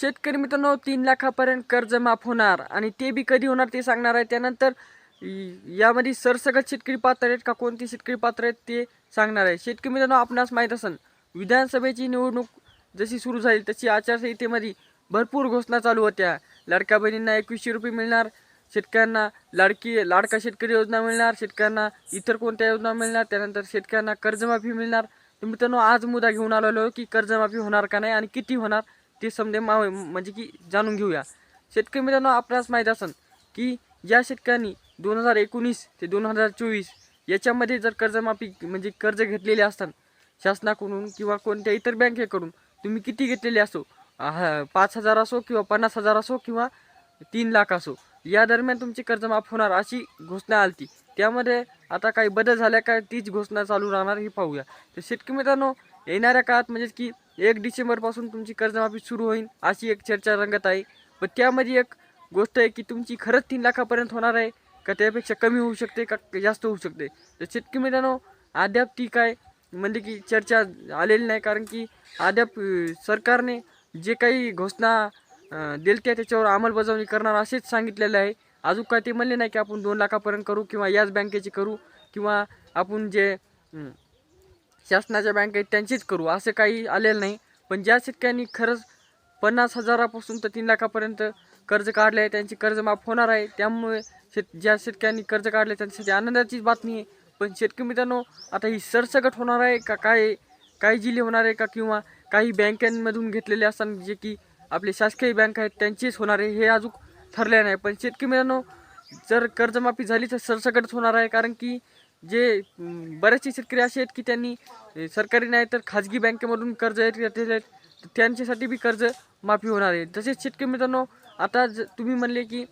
शेतकरी मित्रांनो तीन लाखापर्यंत कर्ज माफ होणार आणि ते बी कधी होणार ते सांगणार आहे. त्यानंतर यामध्ये सरसकट शेतकरी पात्र आहेत का कोणते शेतकरी पात्र आहेत ते सांगणार आहे. शेतकरी मित्रांनो आपणास माहीत असेल विधानसभेची निवडणूक जशी सुरू झाली तशी आचारसंहितेमध्ये भरपूर घोषणा चालू होत्या. लाडक्या बहिणींना एकवीसशे रुपये मिळणार शेतकऱ्यांना लाडकी लाडका शेतकरी योजना मिळणार शेतकऱ्यांना इतर कोणत्या योजना मिळणार त्यानंतर शेतकऱ्यांना कर्जमाफी मिळणार. तर मित्रांनो आज मुद्दा घेऊन आलेलो की कर्जमाफी होणार का नाही आणि किती होणार ते समजे मा म्हणजे की जाणून घेऊया. शेतकरी मित्रांनो आपणास माहीत असेल की ज्या शेतकऱ्यांनी दोन हजार एकोणीस ते दोन हजार चोवीस याच्यामध्ये जर कर्जमाफी म्हणजे कर्ज घेतलेले असतात शासनाकडून किंवा कोणत्या इतर बँकेकडून तुम्ही किती घेतलेले असो हा, पाच हजार असो किंवा पन्नास हजार असो किंवा तीन लाख असो या दरम्यान तुमची कर्जमाफ होणार अशी घोषणा आली त्यामध्ये आता काही बदल झाल्या का तीच घोषणा चालू राहणार हे पाहूया. तर शेतकरी मित्रांनो येणाऱ्या काळात म्हणजेच की एक डिसेंबरपासून तुमची कर्जमाफी सुरू होईल अशी एक चर्चा रंगत आहे. पण त्यामध्ये एक गोष्ट आहे की तुमची खरंच तीन लाखापर्यंत होणार आहे का त्यापेक्षा कमी होऊ शकते का जास्त होऊ शकते? तर शेतकरी मित्रांनो अद्याप ती काय म्हणजे की चर्चा आलेली नाही कारण की अद्याप सरकारने जे काही घोषणा अं, दिलत्या त्याच्यावर अंमलबजावणी करणार असेच सांगितलेलं आहे. अजून काय ते म्हणले नाही की आपण दोन लाखापर्यंत करू किंवा याच बँकेची करू किंवा आपण जे शासनाच्या बँक आहेत त्यांचीच करू. असं काही आलेलं नाही. पण ज्या शेतकऱ्यांनी खरंच पन्नास हजारापासून तर तीन लाखापर्यंत कर्ज काढले आहे त्यांची कर्ज माफ होणार आहे. त्यामुळे शेत ज्या शेतकऱ्यांनी कर्ज काढले त्यांच्यासाठी आनंदाचीच बातमी आहे. पण शेतकरी मित्रांनो आता ही सरसकट होणार आहे का काय काही जिल्हे होणार आहे का? किंवा काही बँकांमधून घेतलेले असतात जे की आपले शासकीय बँक आहेत त्यांचीच होणार आहे हे अजून ठरले नाही. पण शेतकरी मित्रांनो जर कर्जमाफी झाली तर सरसकटच होणार आहे. कारण की जे बरेचसे शेतकरी असे आहेत की त्यांनी सरकारी नाही तर खाजगी बँकेमधून कर्ज घेतलेले आहेत तर त्यांच्यासाठी बी कर्ज माफी होणार आहे. तसेच शेतकरी मित्रांनो आता ज तुम्ही म्हणले की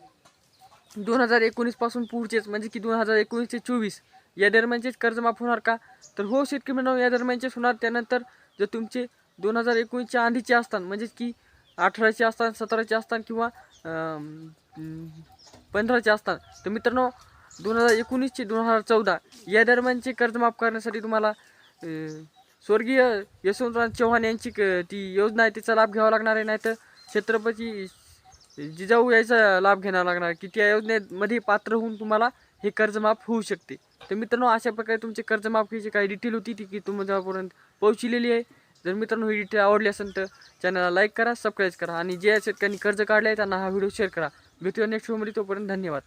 दोन हजार एकोणीसपासून पुढचेच म्हणजे की दोन हजार एकोणीस ते चोवीस या दरम्यानचेच कर्ज माफ होणार का? तर हो शेतकरी मित्रांनो या दरम्यानचेच होणार. त्यानंतर जर तुमचे दोन हजार एकोणीसच्या आधीचे असतात म्हणजेच की अठराचे असतात सतराचे असतात किंवा पंधराचे असतात तर मित्रांनो दोन हजार एकोणीसचे दोन हजार चौदा या दरम्यानचे कर्ज माफ करण्यासाठी तुम्हाला स्वर्गीय यशवंतराव चव्हाण यांची क- ती योजना आहे तिचा लाभ घ्यावा लागणार आहे नाहीतर छत्रपती जिजाऊ याचा लाभ घ्यावा लागणार की त्या योजनेमध्ये पात्र होऊन तुम्हाला हे कर्ज माफ होऊ शकते. तर मित्रांनो अशा प्रकारे तुमचे कर्जमाफीची काही डिटेल होती ती की तुमच्यापर्यंत पोहोचलेली आहे. जर मित्रांनो ही डिटेल आवडली असेल तर चॅनलला लाईक करा सबस्क्राईब करा आणि जे शेतकऱ्यांनी कर्ज काढले आहे त्यांना हा व्हिडिओ शेअर करा. भेटूया नेक्स्ट व्हिडिओमध्ये तोपर्यंत धन्यवाद.